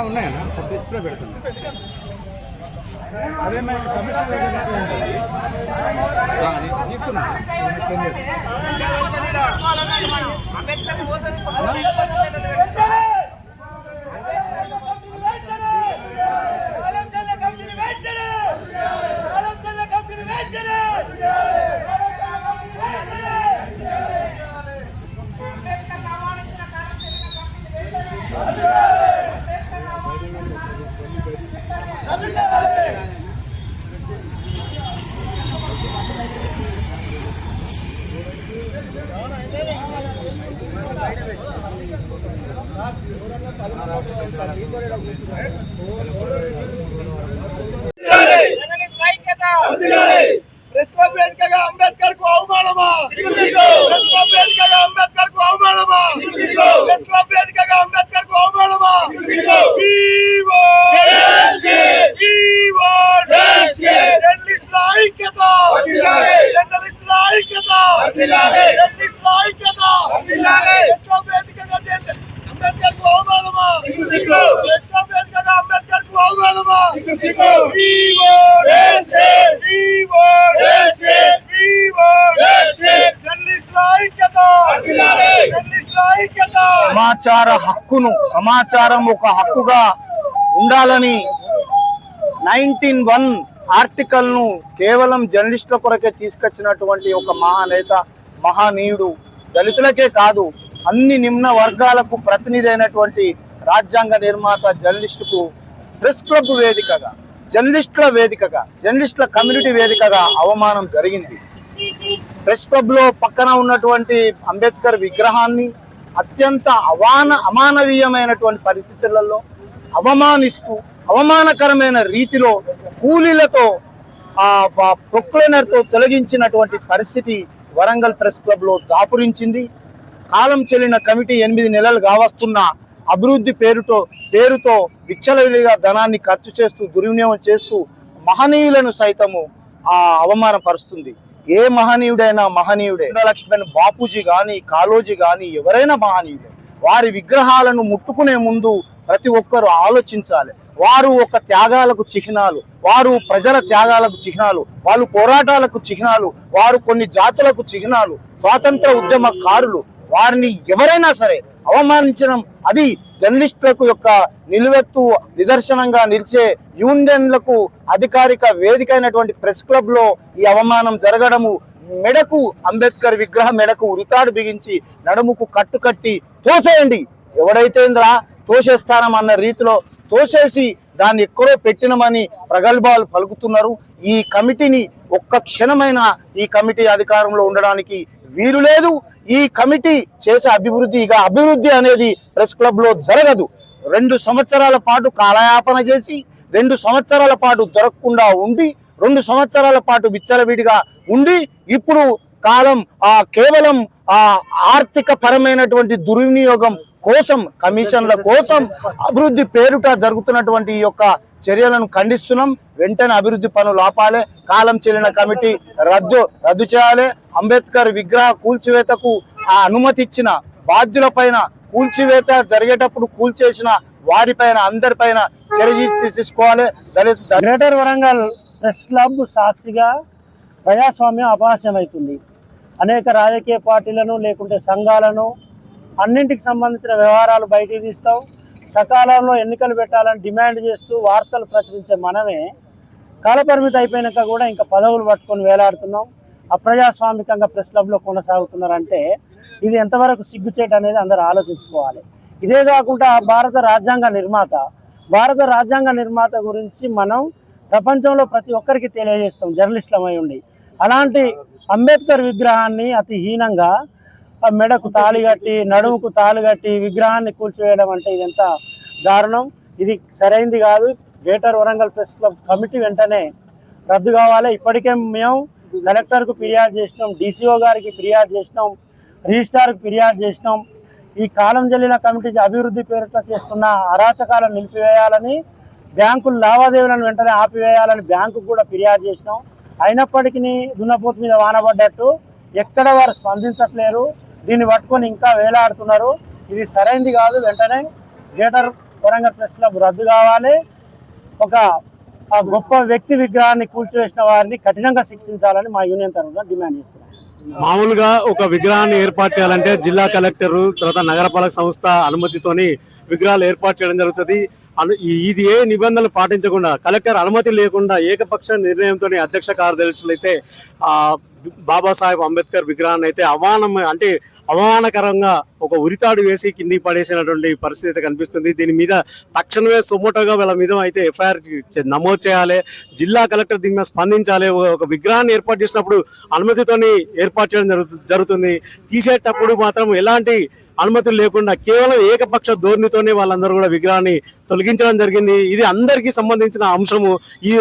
ఉన్నాయన్నా. Display ఒక అదే మరి కమిషన్ తీసుకున్నా క్లబ్ వేదికగా అంబేద్కర్కు అవమానమా ప్రెస్ క్లబ్ వేదికగా అంబేద్కర్కు అవమానమా ప్రెస్ క్లబ్ వేదికగా అంబేద్కర్కు అవమానమా వివో వివో జర్నలిస్టుల ఐక్యత జర్నలిస్టుల ఐక్యత జర్నలిస్టుల ఐక్యత ప్రెస్ క్లబ్ వేదికగా జర్న- అంబేద్కర్కు అవమానమా ప్రెస్ క్లబ్ వేదికగా అంబేద్కర్కు అవమానమా సమాచార హక్కును సమాచారం ఒక హక్కుగా ఉండాలని నైన్టీన్ వన్ ఆర్టికల్ను కేవలం జర్నలిస్టుల కొరకే తీసుకొచ్చినటువంటి ఒక మహానేత మహానీయుడు దళితులకే కాదు అన్ని నిమ్న వర్గాలకు ప్రతినిధి అయినటువంటి రాజ్యాంగ నిర్మాత జర్నలిస్టుకు ప్రెస్ క్లబ్ వేదికగా జర్నలిస్టుల వేదికగా జర్నలిస్టుల కమ్యూనిటీ వేదికగా అవమానం జరిగింది. ప్రెస్ క్లబ్లో పక్కన ఉన్నటువంటి అంబేద్కర్ విగ్రహాన్ని అత్యంత అవాన అమానవీయమైనటువంటి పరిస్థితులలో అవమానిస్తూ అవమానకరమైన రీతిలో కూలీలతో ప్రొక్లైనర్తో తొలగించినటువంటి పరిస్థితి వరంగల్ ప్రెస్ క్లబ్లో దాపురించింది. కాలం చెల్లిన కమిటీ ఎనిమిది నెలలు కావస్తున్న అభివృద్ధి పేరుతో పేరుతో విచ్చలవిడిగా ధనాన్ని ఖర్చు చేస్తూ దుర్వినియోగం చేస్తూ మహనీయులను సైతము అవమానపరుస్తుంది. ఏ మహనీయుడైనా మహనీయుడే. లక్ష్మణ్ బాపూజీ గాని కాళోజీ గాని ఎవరైనా మహనీయుడే. వారి విగ్రహాలను ముట్టుకునే ముందు ప్రతి ఒక్కరూ ఆలోచించాలి. వారు ఒక త్యాగాలకు చిహ్నాలు వారు ప్రజల త్యాగాలకు చిహ్నాలు వాళ్ళు పోరాటాలకు చిహ్నాలు వారు కొన్ని జాతులకు చిహ్నాలు స్వాతంత్ర ఉద్యమకారులు వారిని ఎవరైనా సరే అవమానించడం. అది జర్నలిస్టులకు యొక్క నిలువెత్తు నిదర్శనంగా నిలిచే యూనియన్లకు అధికారిక వేదిక అయినటువంటి ప్రెస్ క్లబ్లో ఈ అవమానం జరగడము మెడకు అంబేద్కర్ విగ్రహం మెడకు ఉరితాడు బిగించి నడుముకు కట్టు కట్టి తోసేయండి. ఎవడైతే ఇంద్రా తోసేస్తానం అన్న రీతిలో తోసేసి దాన్ని ఎక్కడో పెట్టినమని ప్రగల్భాలు పలుకుతున్నారు. ఈ కమిటీని ఒక్క క్షణమైన ఈ కమిటీ అధికారంలో ఉండడానికి వీలు లేదు. ఈ కమిటీ చేసే అభివృద్ధి ఇక అభివృద్ధి అనేది ప్రెస్ క్లబ్లో జరగదు. రెండు సంవత్సరాల పాటు కాలయాపన చేసి రెండు సంవత్సరాల పాటు దొరకకుండా ఉండి రెండు సంవత్సరాల పాటు విచ్చలవిడిగా ఉండి ఇప్పుడు కాలం ఆ కేవలం ఆ ఆర్థిక పరమైనటువంటి దుర్వినియోగం కోసం కమిషన్ల కోసం అభివృద్ధి పేరుట జరుగుతున్నటువంటి ఈ యొక్క చర్యలను ఖండిస్తున్నాం. వెంటనే అభివృద్ధి పనులు ఆపాలి. కాలం చెల్లిన కమిటీ రద్దు రద్దు చేయాలి. అంబేద్కర్ విగ్రహ కూల్చివేతకు ఆ అనుమతి ఇచ్చిన బాధ్యుల పైన కూల్చివేత జరిగేటప్పుడు కూల్చేసిన వారిపైన అందరిపైన చర్య తీసుకోవాలి. దళిత గ్రేటర్ వరంగల్ ప్రెస్ క్లబ్ సాక్షిగా ప్రజాస్వామ్యం అపహాస్యమవుతుంది. అనేక రాజకీయ పార్టీలను లేకుంటే సంఘాలను అన్నింటికి సంబంధించిన వ్యవహారాలు బయటికి తీస్తాం సకాలంలో ఎన్నికలు పెట్టాలని డిమాండ్ చేస్తూ వార్తలు ప్రచురించే మనమే కాలపరిమితి అయిపోయినాక కూడా ఇంకా పదవులు పట్టుకొని వేలాడుతున్నాం. అప్రజాస్వామికంగా ప్రెస్ క్లబ్లో కొనసాగుతున్నారంటే ఇది ఎంతవరకు సిగ్గుచేట అనేది అందరూ ఆలోచించుకోవాలి. ఇదే కాకుండా భారత రాజ్యాంగ నిర్మాత భారత రాజ్యాంగ నిర్మాత గురించి మనం ప్రపంచంలో ప్రతి ఒక్కరికి తెలియజేస్తాం. జర్నలిస్టులమై ఉండి అలాంటి అంబేద్కర్ విగ్రహాన్ని అతి హీనంగా మెడకు తాళి కట్టి నడుముకు తాళి కట్టి విగ్రహాన్ని కూల్చివేయడం అంటే ఇదంతా దారుణం. ఇది సరైంది కాదు. Greater Warangal press club committee వెంటనే రద్దు కావాలి. ఇప్పటికే మేము కలెక్టర్కు ఫిర్యాదు చేసినాం డీసీఓ గారికి ఫిర్యాదు చేసినాం రిజిస్ట్రార్కు ఫిర్యాదు చేసినాం. ఈ కాలం జల్లిన కమిటీ అభివృద్ధి పేరిట చేస్తున్న అరాచకాలను నిలిపివేయాలని బ్యాంకులు లావాదేవీలను వెంటనే ఆపివేయాలని బ్యాంకు కూడా ఫిర్యాదు చేసినాం. అయినప్పటికీ దున్నపోతు మీద వానబడ్డట్టు ఎక్కడ వారు స్పందించట్లేరు. దీన్ని పట్టుకొని ఇంకా వేలాడుతున్నారు. ఇది సరైంది కాదు. వెంటనే గ్రేటర్ వరంగల్ ప్రెస్ క్లబ్ రద్దు కావాలి. ఒక ఆ గొప్ప వ్యక్తి విగ్రహాన్ని కూల్చివేసిన వారిని కఠినంగా శిక్షించాలని మా యూనియన్ తరఫున డిమాండ్ చేస్తున్నాం. మామూలుగా ఒక విగ్రహాన్ని ఏర్పాటు చేయాలంటే జిల్లా కలెక్టర్ తర్వాత నగరపాలక సంస్థ అనుమతితోని విగ్రహాలు ఏర్పాటు చేయడం జరుగుతుంది. ఇది ఏ నిబంధనలు పాటించకుండా కలెక్టర్ అనుమతి లేకుండా ఏకపక్ష నిర్ణయంతో అధ్యక్ష కార్యదర్శులు అయితే బాబాసాహెబ్ అంబేద్కర్ విగ్రహాన్ని అయితే అవమానం అంటే అవమానకరంగా ఒక ఉరితాడు వేసి కింది పడేసినటువంటి పరిస్థితి కనిపిస్తుంది. దీని మీద తక్షణమే సుమోటోగా వీళ్ళ మీద అయితే ఎఫ్ఐఆర్ నమోదు చేయాలి. జిల్లా కలెక్టర్ దీని మీద స్పందించాలి. ఒక- విగ్రహాన్ని ఏర్పాటు చేసినప్పుడు అనుమతితోని ఏర్పాటు చేయడం జరుగు- జరుగుతుంది. తీసేటప్పుడు మాత్రం ఎలాంటి అనుమతులు లేకుండా కేవలం ఏకపక్ష ధోరణితోనే వాళ్ళందరూ కూడా విగ్రహాన్ని తొలగించడం జరిగింది. ఇది అందరికీ సంబంధించిన అంశము. ఈ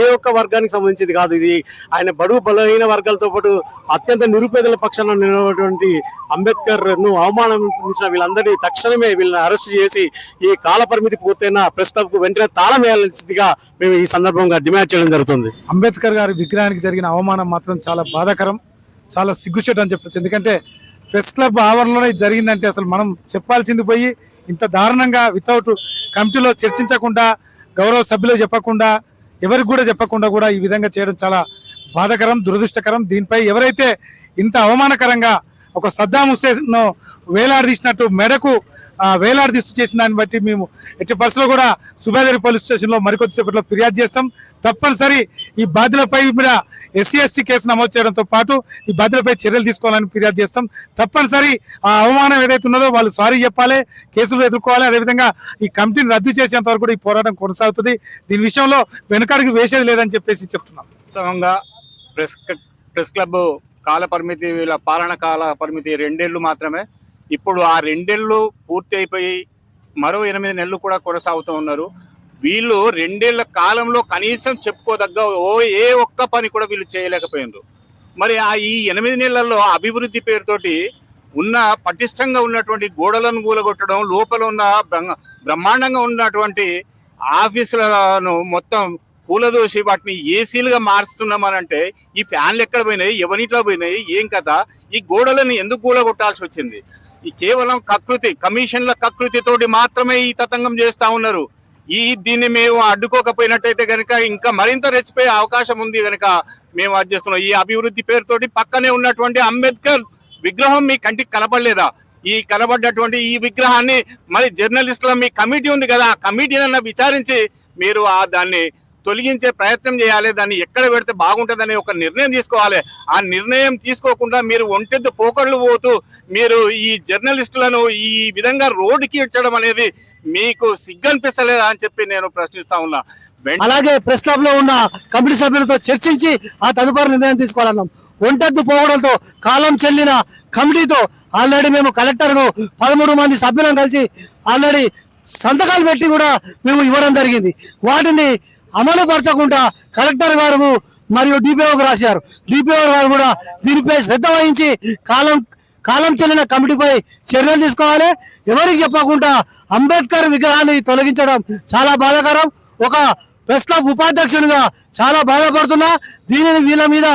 ఏ ఒక్క వర్గానికి సంబంధించింది కాదు ఇది. ఆయన బడుగు బలహీన వర్గాలతో పాటు అత్యంత నిరుపేదల పక్షాన నిలబడినటువంటి అంబేద్కర్ను అవమానించిన వీళ్ళందరినీ తక్షణమే వీళ్ళని అరెస్ట్ చేసి ఈ కాల పరిమితి పూర్తయిన ప్రెస్ క్లబ్కు వెంటనే తాళం వేయాల్సిందిగా మేము ఈ సందర్భంగా డిమాండ్ చేయడం జరుగుతుంది. అంబేద్కర్ గారి విగ్రహానికి జరిగిన అవమానం మాత్రం చాలా బాధాకరం చాలా సిగ్గుచేటు అని చెప్పచ్చు. ఎందుకంటే ప్రెస్ క్లబ్ ఆవరణలోనే ఇది జరిగిందంటే అసలు మనం చెప్పాల్సింది పోయి ఇంత దారుణంగా వితౌట్ కమిటీలో చర్చించకుండా గౌరవ సభ్యులు చెప్పకుండా ఎవరికి కూడా చెప్పకుండా కూడా ఈ విధంగా చేయడం చాలా బాధకరం దురదృష్టకరం. దీనిపై ఎవరైతే ఇంత అవమానకరంగా ఒక సద్దాం హుస్సేన్ వేలాడదీసినట్టు మెడకు వేలాడదీస్తూ చేసిన దాన్ని బట్టి మేము ఎట్టి పరిస్థితుల్లో కూడా సుబేదరి పోలీస్ స్టేషన్లో మరికొద్దిసేపట్లో ఫిర్యాదు చేస్తాం. తప్పనిసరి ఈ బాధ్యులపై మీద ఎస్సీ ఎస్టీ కేసు నమోదు చేయడంతో పాటు ఈ బాధ్యులపై చర్యలు తీసుకోవాలని ఫిర్యాదు చేస్తాం. తప్పనిసరి ఆ అవమానం ఏదైతే ఉన్నదో వాళ్ళు సారీ చెప్పాలి కేసులు ఎదుర్కోవాలి. అదేవిధంగా ఈ కమిటీని రద్దు చేసేంత వరకు కూడా ఈ పోరాటం కొనసాగుతుంది. దీని విషయంలో వెనుకడికి వేసేది లేదని చెప్పేసి చెప్తున్నాం. వాస్తవంగా ప్రెస్ ప్రెస్ క్లబ్ కాల పరిమితి వీళ్ళ పాలన కాల పరిమితి రెండేళ్ళు మాత్రమే. ఇప్పుడు ఆ రెండేళ్ళు పూర్తి అయిపోయి మరో ఎనిమిది నెలలు కూడా కొనసాగుతూ ఉన్నారు. వీళ్ళు రెండేళ్ళ కాలంలో కనీసం చెప్పుకోదగ్గ ఓ ఏ ఒక్క పని కూడా వీళ్ళు చేయలేకపోయినారు. మరి ఆ ఈ ఎనిమిది నెలల్లో అభివృద్ధి పేరుతోటి ఉన్న పటిష్టంగా ఉన్నటువంటి గోడలను కూలగొట్టడం లోపల ఉన్న బ్రహ్మాండంగా ఉన్నటువంటి ఆఫీసులను మొత్తం కూలదోసి వాటిని ఏసీలుగా మారుస్తున్నామనంటే ఈ ఫ్యాన్లు ఎక్కడ పోయినాయి ఎవరింట్లో పోయినాయి ఏం కదా ఈ గోడలను ఎందుకు కూలగొట్టాల్సి వచ్చింది? ఈ కేవలం కకృతి కమిషన్ల కకృతితోటి మాత్రమే ఈ తతంగం చేస్తా ఉన్నారు. ఈ దీన్ని మేము అడ్డుకోకపోయినట్టయితే కనుక ఇంకా మరింత రెచ్చిపోయే అవకాశం ఉంది కనుక మేము అది చేస్తున్నాం. ఈ అభివృద్ధి పేరుతోటి పక్కనే ఉన్నటువంటి అంబేద్కర్ విగ్రహం మీ కంటికి కనపడలేదా? ఈ కనబడ్డటువంటి ఈ విగ్రహాన్ని మరి జర్నలిస్టుల మీ కమిటీ ఉంది కదా ఆ కమిటీనన్నా విచారించి మీరు ఆ దాన్ని తొలగించే ప్రయత్నం చేయాలి దాన్ని ఎక్కడ పెడితే బాగుంటుందని ఒక నిర్ణయం తీసుకోవాలి. ఆ నిర్ణయం తీసుకోకుండా మీరు ఒంటెద్దు పోకళ్ళు పోతూ మీరు ఈ జర్నలిస్టులను ఈ విధంగా రోడ్డుకి ఇచ్చడం అనేది మీకు సిగ్గనిపిస్తలేదా అని చెప్పి నేను ప్రశ్నిస్తా ఉన్నా. అలాగే ప్రెస్ క్లబ్లో ఉన్న కమిటీ సభ్యులతో చర్చించి ఆ తదుపరి నిర్ణయం తీసుకోవాలన్నాం. ఒంటెద్దు పోవడంతో కాలం చెల్లిన కమిటీతో ఆల్రెడీ మేము కలెక్టర్ను పదమూడు మంది సభ్యులను కలిసి ఆల్రెడీ సంతకాలు పెట్టి కూడా మేము ఇవ్వడం జరిగింది. వాటిని అమలు పరచకుండా కలెక్టర్ గారు మరియు డిపిఓకు రాశారు. డిపిఓ గారు కూడా దీనిపై శ్రద్ధ వహించి కాలం కాలం చెల్లిన కమిటీపై చర్యలు తీసుకోవాలి. ఎవరికి చెప్పకుండా అంబేద్కర్ విగ్రహాన్ని తొలగించడం చాలా బాధాకరం. ఒక ప్రెస్ క్లబ్ ఉపాధ్యక్షునిగా చాలా బాధపడుతున్నా. దీనిని వీళ్ళ మీద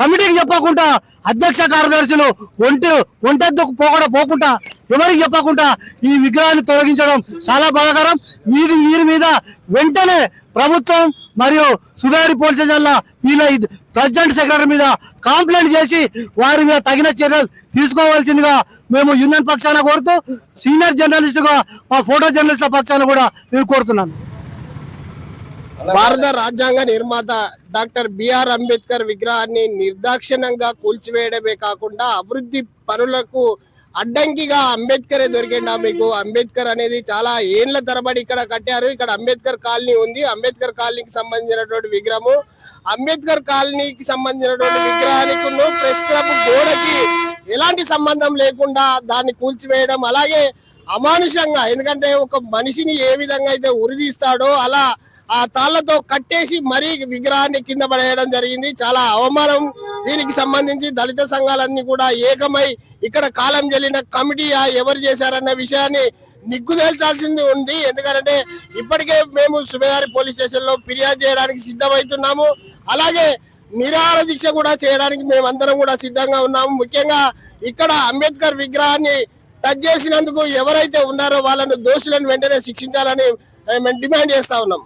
కమిటీకి చెప్పకుండా అధ్యక్ష కార్యదర్శులు ఒంటి ఒంటెద్దుకు పోకుండా పోకుండా ఎవరికి చెప్పకుండా ఈ విగ్రహాన్ని తొలగించడం చాలా బాధాకరం. వీరి వీరి మీద వెంటనే ప్రభుత్వం మరియు సుబేరి పోలీస్ స్టేషన్ల వీళ్ళ ప్రెసిడెంట్ సెక్రటరీ మీద కంప్లైంట్ చేసి వారి మీద తగిన చర్యలు తీసుకోవాల్సిందిగా మేము యూనియన్ పక్షాన కోరుతూ సీనియర్ జర్నలిస్ట్గా మా ఫోటో జర్నలిస్టుల పక్షాన కూడా నేను కోరుతున్నాను భారత రాజ్యాంగ నిర్మాత డాక్టర్ బిఆర్ అంబేద్కర్ విగ్రహాన్ని నిర్దాక్షిణ్యంగా కూల్చివేయడమే కాకుండా అభివృద్ధి పనులకు అడ్డంకిగా అంబేద్కరే దొరికిండా మీకు. అంబేద్కర్ అనేది చాలా ఏండ్ల తరబడి ఇక్కడ కట్టారు. ఇక్కడ అంబేద్కర్ కాలనీ ఉంది. అంబేద్కర్ కాలనీకి సంబంధించినటువంటి విగ్రహము. అంబేద్కర్ కాలనీకి సంబంధించినటువంటి విగ్రహానికి ప్రెస్ క్లబ్ గోడకి ఎలాంటి సంబంధం లేకుండా దాన్ని కూల్చివేయడం అలాగే అమానుషంగా ఎందుకంటే ఒక మనిషిని ఏ విధంగా అయితే ఉరిదీస్తాడో అలా ఆ తాళ్ళతో కట్టేసి మరీ విగ్రహాన్ని కింద పడేయడం జరిగింది. చాలా అవమానం. దీనికి సంబంధించి దళిత సంఘాలన్నీ కూడా ఏకమై ఇక్కడ కాలం చెల్లిన కమిటీ ఆ ఎవరు చేశారన్న విషయాన్ని నిగ్గు తేల్చాల్సింది ఉంది. ఎందుకంటే ఇప్పటికే మేము సుబేదారి పోలీస్ స్టేషన్లో ఫిర్యాదు చేయడానికి సిద్ధమవుతున్నాము. అలాగే నిరాహార దీక్ష కూడా చేయడానికి మేమందరం కూడా సిద్ధంగా ఉన్నాము. ముఖ్యంగా ఇక్కడ అంబేద్కర్ విగ్రహాన్ని టచ్ చేసినందుకు ఎవరైతే ఉన్నారో వాళ్ళను దోషులను వెంటనే శిక్షించాలని మేము డిమాండ్ చేస్తా ఉన్నాం.